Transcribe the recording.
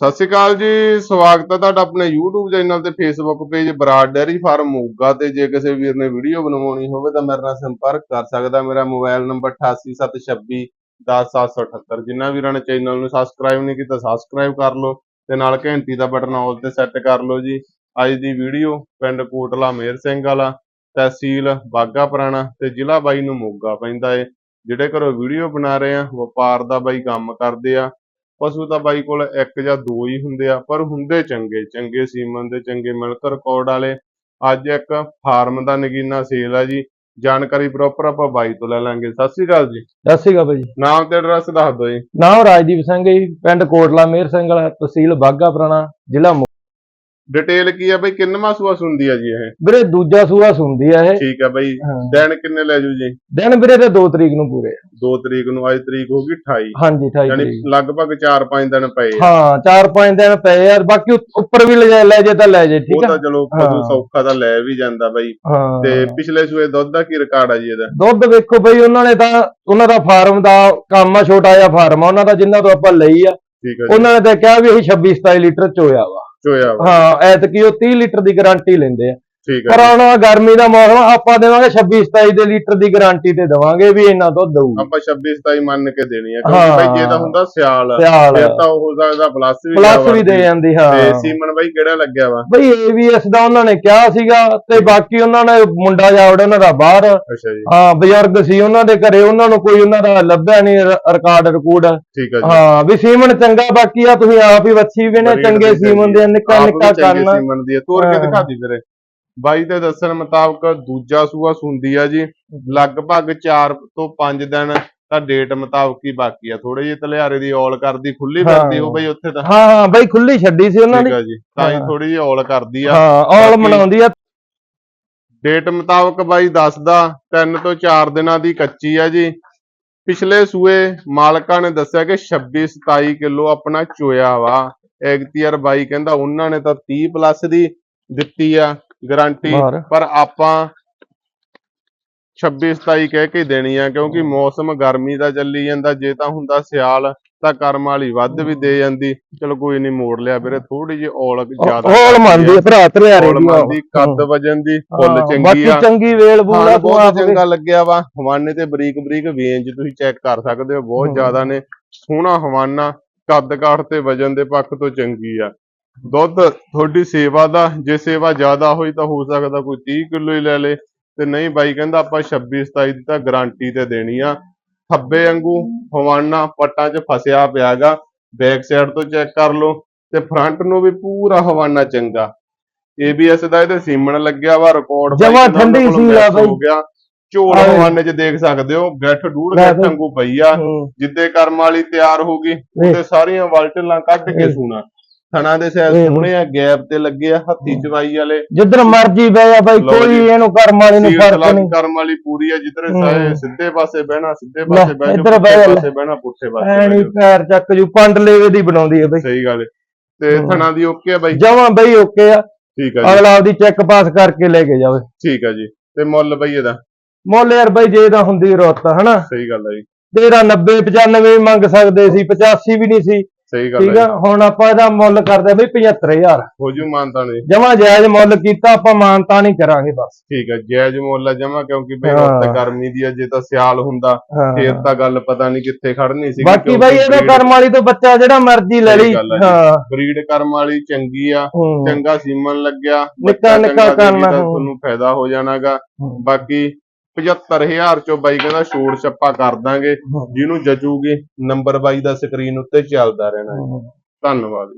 ਸਤਿ ਸ਼੍ਰੀ ਅਕਾਲ ਜੀ, ਸਵਾਗਤ ਹੈ ਤੁਹਾਡਾ ਆਪਣੇ YouTube ਚੈਨਲ ਤੇ Facebook page Brar dairy farm Moga ਤੇ। ਜੇ ਕਿਸੇ ਵੀਰ ਨੇ ਵੀਡੀਓ ਬਣਵਾਉਣੀ ਹੋਵੇ ਤਾਂ ਮੇਰੇ ਨਾਲ ਸੰਪਰਕ ਕਰ ਸਕਦਾ। ਮੇਰਾ ਮੋਬਾਈਲ ਨੰਬਰ 8876 10778 ਜਿਨ੍ਹਾਂ ਵੀਰਾਂ ਨੇ ਚੈਨਲ ਨੂੰ ਸਬਸਕ੍ਰਾਈਬ ਨਹੀਂ ਕੀਤਾ ਸਬਸਕ੍ਰਾਈਬ ਕਰ ਲਓ ਤੇ ਨਾਲ ਘੰਟੀ ਦਾ ਬਟਨ ਆਲ ਤੇ ਸੈੱਟ ਕਰ ਲਓ ਜੀ। ਅੱਜ ਦੀ ਵੀਡੀਓ ਪਿੰਡ ਕੋਟਲਾ ਮੇਰ ਸਿੰਘ ਵਾਲਾ, ਤਹਿਸੀਲ ਬਾਗਾ ਪੁਰਾਣਾ ਤੇ ਜ਼ਿਲ੍ਹਾ ਬਾਈ ਨੂੰ ਮੋਗਾ ਪੈਂਦਾ ਏ। ਜਿਹੜੇ ਘਰੋਂ ਵੀਡੀਓ ਬਣਾ ਰਹੇ ਆ, ਵਪਾਰ ਦਾ ਬਾਈ ਕੰਮ ਕਰਦੇ ਆ। ਪਸ਼ੂ ਤਾਂ ਬਾਈ ਕੋਲ ਇੱਕ ਜਾਂ ਦੋ ਹੀ ਹੁੰਦੇ ਆ ਪਰ ਹੁੰਦੇ ਚੰਗੇ ਚੰਗੇ ਸੀਮਨ ਦੇ ਚੰਗੇ ਮਿਲਕ ਰਿਕਾਰਡ ਵਾਲੇ। ਅੱਜ ਇੱਕ ਫਾਰਮ ਦਾ ਨਗੀਨਾ ਸੇਲ ਆ ਜੀ ਜਾਣਕਾਰੀ ਪ੍ਰੋਪਰ ਆਪਾਂ ਬਾਈ ਤੋਂ ਲੈ ਲਾਂਗੇ। ਸਤਿ ਸ਼੍ਰੀ ਅਕਾਲ ਜੀ। ਸਤਿ ਸ਼੍ਰੀ ਅਕਾਲ ਭਾਈ ਨਾਮ ਤੇ ਐਡਰੈਸ ਦੱਸ ਦਿਓ ਜੀ। ਨਾਮ ਰਾਜਦੀਪ ਸਿੰਘ ਜੀ ਪਿੰਡ ਕੋਟਲਾ ਮੇਰ ਸਿੰਘ ਵਾਲਾ ਤਹਿਸੀਲ ਬਾਗਾ ਪੁਰਾਣਾ ਜ਼ਿਲ੍ਹਾ ਡਿਟੇਲ ਕੀ ਆ ਬਾਈ? ਕਿੰਨਵਾਂ ਸੂਆ ਸੁਣਦੀ ਆ ਜੀ ਇਹ? ਵੀਰੇ ਦੂਜਾ ਸੂਆ ਸੁਣਦੀ ਆ ਇਹ। ਠੀਕ ਆ ਬਾਈ। ਹਾਂ। ਦਿਨ ਕਿੰਨੇ ਲੈ ਜੂ ਜੀ? ਦਿਨ ਵੀਰੇ ਤੇ 2 ਤਰੀਕ ਨੂੰ ਪੂਰੇ ਆ। 2 ਤਰੀਕ ਨੂੰ ਅੱਜ ਤਰੀਕ ਹੋ ਗਈ 28 ਹਾਂਜੀ 28 ਯਾਨੀ ਤਰੀਕ। ਲਗਭਗ 4-5 ਦਿਨ ਪਏ ਆ। ਹਾਂ 4-5 ਦਿਨ ਪਏ ਯਾਰ ਬਾਕੀ ਉੱਪਰ ਵੀ ਲੈ ਲੈ ਜੇ ਤਾਂ ਲੈ ਜੇ ਉਹ ਠੀਕ ਆ? ਤਾਂ ਚਲੋ ਹਾਂ। ਸੌਖਾ ਤਾਂ ਲੈ ਵੀ ਜਾਂਦਾ ਬਾਈ। ਹਾਂ। ਤੇ ਪਿਛਲੇ ਸੂਏ ਦੁੱਧ ਦਾ ਕੀ ਰਿਕਾਰਡ ਆ ਜੀ ਇਹਦਾ? ਦੁੱਧ ਵੇਖੋ ਬਈ ਉਹਨਾਂ ਨੇ ਤਾਂ ਉਹਨਾਂ ਦਾ ਫਾਰਮ ਦਾ ਕੰਮ ਆ ਛੋਟਾ ਜਿਹਾ ਫਾਰਮ ਆ। ਉਹਨਾਂ ਦਾ ਜਿੰਨਾ ਤੋਂ ਆਪਾਂ ਲਈ ਆ ਠੀਕ ਆ ਜੀ। ਉਹਨਾਂ ਨੇ ਤਾਂ ਕਿਹਾ ਵੀ ਅਸੀਂ 26-27 ਲੀਟਰ ਚੋਇਆ ਵਾ। ਚੋਇਆ ਵਾ। ਹਾਂ ਐਤਕੀ ਉਹ 30 ਲੀਟਰ ਦੀ ਗਾਰੰਟੀ ਲੈਂਦੇ ਆ। ਠੀਕ ਆ ਪਰ ਜੀ। ਹੁਣ ਆਹ ਗਰਮੀ ਦਾ ਮੌਸਮ ਆਪਾਂ ਦੇਵਾਂਗੇ 26-27 ਦੇ ਲੀਟਰ ਦੀ ਗਾਰੰਟੀ ਤੇ ਦੇਵਾਂਗੇ ਵੀ ਇੰਨਾ ਦੁੱਧ ਦਊ। ਆਪਾਂ 26 27 ਮੰਨ ਕੇ ਦੇਣੀ ਆ ਕਿਉਂਕਿ ਹਾਂ। ਬਾਈ ਜੇ ਤਾਂ ਹੁੰਦਾ ਸਿਆਲ ਫਿਰ ਤਾਂ ਉਹ ਸਕਦਾ ਪਲੱਸ ਵੀ ਪਲੱਸ ਵੀ ਦੇ। ਜਾਂਦੀ ਹਾਂ। ਤੇ ਸੀਮਨ ਬਾਈ ਕਿਹੜਾ ਲੱਗਿਆ ਵਾ? ਬਈ ਏਵੀਐਸ ਦਾ ਉਹਨਾਂ ਨੇ ਕਿਹਾ ਸੀਗਾ ਤੇ ਬਾਕੀ ਉਹਨਾਂ ਨੇ ਮੁੰਡਾ ਜਾਵੜ ਉਹਨਾਂ ਦਾ ਬਾਹਰ। ਜੀ। ਹਾਂ ਬਜ਼ੁਰਗ ਸੀ ਉਹਨਾਂ ਦੇ ਘਰੇ ਉਹਨਾਂ ਨੂੰ ਕੋਈ ਉਹਨਾਂ ਦਾ ਲੱਭਿਆ ਨਹੀਂ ਰਿਕਾਰਡ ਰਿਕੂਡ ਜੀ। ਹਾਂ ਵੀ ਸੀਮਨ ਚੰਗਾ ਬਾਕੀ ਆ ਤੁਸੀਂ ਆਪ ਹੀ ਵੱਛੀ ਵੀ ਨੇ ਚੰਗੇ ਸੀਮਨ ਦੇ ਨਿੱਕਾ ਨਿੱਕਾ ਚੰਗੇ ਕਰਨਾ। ਸੀਮਨ ਦੀ ਤੋਰ ਕੇ ਹਾਂ। ਦਿਖਾ ਦੀ ਵੀਰੇ। ਬਾਈ ਦੇ ਦੱਸਣ ਮੁਤਾਬਕ ਦੂਜਾ ਸੂਆ ਸੁੰਦੀ ਆ ਜੀ। ਲਗਭਗ 4 ਤੋਂ 5 ਦਿਨ ਤਾਂ ਡੇਟ ਮੁਤਾਬਕ ਹੀ ਬਾਕੀ ਆ। ਥੋੜੇ ਜਿਹੇ ਤਲਿਆਰੇ ਦੀ ਔਲ ਕਰਦੀ ਖੁੱਲੀ ਹਾਂ। ਫਿਰਦੀ ਉਹ ਬਈ ਉੱਥੇ ਤਾਂ। ਹਾਂ ਹਾਂ ਬਈ ਖੁੱਲੀ ਛੱਡੀ ਸੀ ਉਹਨਾਂ ਠੀਕ ਦੀ ਆ ਜੀ ਤਾਂ ਹੀ। ਥੋੜੀ ਜਿਹੀ ਔਲ ਕਰਦੀ ਆ। ਹਾਂ ਔਲ ਮਨਾਉਂਦੀ ਆ। ਡੇਟ ਮੁਤਾਬਕ ਬਾਈ ਦੱਸਦਾ 3 ਤੋਂ 4 ਦਿਨਾਂ ਦੀ ਕੱਚੀ ਆ ਜੀ। ਪਿਛਲੇ ਸੂਏ ਮਾਲਕਾਂ ਨੇ ਦੱਸਿਆ ਕਿ 26 27 ਕਿਲੋ ਆਪਣਾ ਚੋਇਆ ਵਾ। ਐਗਤੀਆਰ ਬਾਈ ਕਹਿੰਦਾ ਉਹਨਾਂ ਨੇ ਤਾਂ 30 ਪਲੱਸ ਦੀ ਦਿੱਤੀ ਆ। ਗਾਰੰਟੀ ਪਰ ਆਪਾਂ 26 27 ਕਹਿ ਕੇ ਦੇਣੀ ਆ ਕਿਉਂਕਿ ਮੌਸਮ ਗਰਮੀ ਦਾ ਚੱਲੀ ਜਾਂਦਾ ਜੇ ਤਾਂ ਹੁੰਦਾ ਸਿਆਲ ਤਾਂ ਕਰਮ ਵਾਲੀ ਵੱਧ ਵੀ ਦੇ ਜਾਂਦੀ। ਚਲੋ ਕੋਈ ਨਹੀਂ ਮੋੜ ਲਿਆ ਵੀਰੇ ਥੋੜੀ ਜਿਹੀ ਔਲ ਜ਼ਿਆਦਾ ਔਲ ਮੰਨਦੀ ਭਰਾ ਔਲ ਦੀ ਕੱਦ ਵਜਨ ਦੀ ਫੁੱਲ ਚੰਗੀ ਬਾਕੀ ਆ ਚੰਗੀ ਵੇਲ ਬੂਲਾ ਬਹੁਤ ਚੰਗਾ ਲੱਗਿਆ ਵਾ। ਹਵਾਨੇ ਤੇ ਬਰੀਕ ਬਰੀਕ ਵੇਂਜ ਤੁਸੀਂ ਚੈੱਕ ਕਰ ਸਕਦੇ ਹੋ ਬਹੁਤ। ਜ਼ਿਆਦਾ ਨੇ। ਸੋਹਣਾ ਹਵਾਨਾ ਕੱਦ ਕਾਠ ਤੇ ਵਜਨ ਦੇ ਪੱਖ ਤੋਂ ਚੰਗੀ ਆ। ਦੁੱਧ ਤੁਹਾਡੀ ਸੇਵਾ ਦਾ ਜੇ ਸੇਵਾ ਜ਼ਿਆਦਾ ਹੋਈ ਤਾਂ ਹੋ ਸਕਦਾ ਕੋਈ 30 ਕਿਲੋ ਹੀ ਲੈ ਲੇ ਤੇ ਨਹੀਂ ਬਾਈ ਕਹਿੰਦਾ ਆਪਾਂ 26 27 ਦੀ ਤਾਂ ਗਾਰੰਟੀ ਤੇ ਦੇਣੀ ਆ ਥੱਬੇ ਵਾਂਗੂ ਹਵਾਨਾ ਪੱਟਾਂ 'ਚ ਫਸਿਆ ਪਿਆਗਾ ਬੈਕ ਸਾਈਡ ਤੋਂ ਚੈੱਕ ਕਰ ਲਓ ਤੇ ਫਰੰਟ ਨੂੰ ਵੀ ਪੂਰਾ ਹਵਾਨਾ ਚੰਗਾ ABS ਦਾ ਇਹਦੇ ਸੀਮਣ ਲੱਗਿਆ ਵਾ ਰਿਕਾਰਡ ਜਮਾਂ ਠੰਡੀ ਸੀ ਆ ਬਾਈ। ਹੋ ਗਿਆ ਝੋਲ। ਹਵਾਨੇ 'ਚ ਦੇਖ ਸਕਦੇ ਹੋ ਗੱਠ ਡੂੜ ਗੱਠ। ਵਾਂਗੂ ਪਈ ਆ। ਜਿੱਦੇ ਕਰਮ ਵਾਲੀ ਤਿਆਰ ਹੋ ਗਈ ਉਹਦੇ ਸਾਰੀਆਂ ਵਲਟਲਾਂ ਕੱਢ ਕੇ। ਸੂਣਾ ਥਣਾ ਦੇ ਵੇਖ। ਸੋਹਣੇ ਆ ਗੈਪ ਤੇ ਲੱਗੇ ਆ ਹੱਥੀ ਚਵਾਈ ਵਾਲੇ। ਜਿੱਧਰ ਮਰਜ਼ੀ ਬਹਿ ਜਾ ਬਾਈ ਕੋਈ। ਇਹਨੂੰ ਕਰਮ ਵਾਲੇ ਨੂੰ ਫ਼ਰਕ ਨਹੀਂ। ਕਰਮ ਵਾਲੀ ਪੂਰੀ ਆ ਜਿੱਧਰ ਸਿੱਧੇ ਪਾਸੇ ਬਹਿਣਾ ਸਿੱਧੇ ਪਾਸੇ ਬਹਿ ਇੱਧਰ ਜਾ। ਪਾਸੇ ਬਹਿਣਾ ਪੁੱਠੇ ਪਾਸੇ ਐ ਬਹਿ ਨਹੀਂ ਜਾਓ। ਪੈਰ ਚੱਕ ਜੂ ਪੰਡ ਲੇਵੇ ਦੀ ਬਣਾਉਂਦੀ ਹੈ ਬਾਈ। ਸਹੀ ਗੱਲ। ਤੇ। ਥਣਾ ਦੀ ਓਕੇ ਆ ਬਾਈ? ਜਮਾਂ ਬਈ ਓਕੇ ਆ। ਠੀਕ ਆ ਜੀ। ਅਗਲਾ ਆਪਦੀ ਚੈੱਕ ਪਾਸ ਕਰਕੇ ਲੈ ਕੇ ਜਾਵੇ। ਠੀਕ ਆ ਜੀ। ਤੇ ਮੁੱਲ ਬਾਈ ਇਹਦਾ? ਮੁੱਲ ਯਾਰ ਬਾਈ ਜੇ ਤਾਂ ਹੁੰਦੀ ਰੁੱਤ ਹਨਾ? ਸਹੀ ਗੱਲ ਆ ਜੀ। ਤੇਰਾ 90 95 ਵੀ ਮੰਗ ਸਕਦੇ ਸੀ 85 ਵੀ ਨਹੀਂ ਸੀ। ਸਹੀ ਗੱਲ ਠੀਕ ਆ ਹੁਣ ਆਪਾਂ ਇਹਦਾ ਮੁੱਲ ਕਰਦੇ ਬਈ 75000 ਹੋ ਜੂ ਮਾਨਤਾ ਨੇ ਜਮਾਂ ਜਾਇਜ਼ ਮੁੱਲ ਕੀਤਾ ਆਪਾਂ ਮਾਨਤਾ ਨਹੀਂ ਕਰਾਂਗੇ ਬਸ ਠੀਕ ਆ ਜਾਇਜ਼ ਮੁੱਲ ਆ ਜਮਾ ਕਿਉਂਕਿ ਬਈ ਹਾਂ। ਰੁੱਤ ਗਰਮੀ ਦੀ ਆ ਜੇ ਤਾਂ ਸਿਆਲ ਹੁੰਦਾ ਫੇਰ ਤਾਂ ਗੱਲ ਪਤਾ ਨਹੀਂ ਕਿੱਥੇ ਖੜਨੀ ਸੀ ਬਾਕੀ ਬਾਈ ਇਹਦੇ ਕਰਮ ਵਾਲੀ ਤੋਂ ਬੱਚਾ ਜਿਹੜਾ ਮਰਜ਼ੀ ਲੈ ਲਈ। ਹਾਂ ਬਰੀਡ ਕਰਮ ਵਾਲੀ ਚੰਗੀ ਆ। ਚੰਗਾ ਸੀਮਨ ਲੱਗਿਆ ਨਿੱਕਾ ਨਿੱਕਾ ਕਰਨਾ, ਤਾਂ। ਤੁਹਾਨੂੰ ਫਾਇਦਾ ਹੋ ਜਾਣਾਗਾ। ਬਾਕੀ 75000 ਚੋਂ ਬਾਈ ਕਹਿੰਦਾ ਛੋੜ ਛੱਪਾ ਕਰ ਦਾਂਗੇ। ਜਿਹਨੂੰ ਜਚੂਗੀ ਨੰਬਰ ਬਾਈ ਦਾ ਸਕਰੀਨ ਉੱਤੇ ਚੱਲਦਾ ਰਹਿਣਾ ਹੈ। ਧੰਨਵਾਦ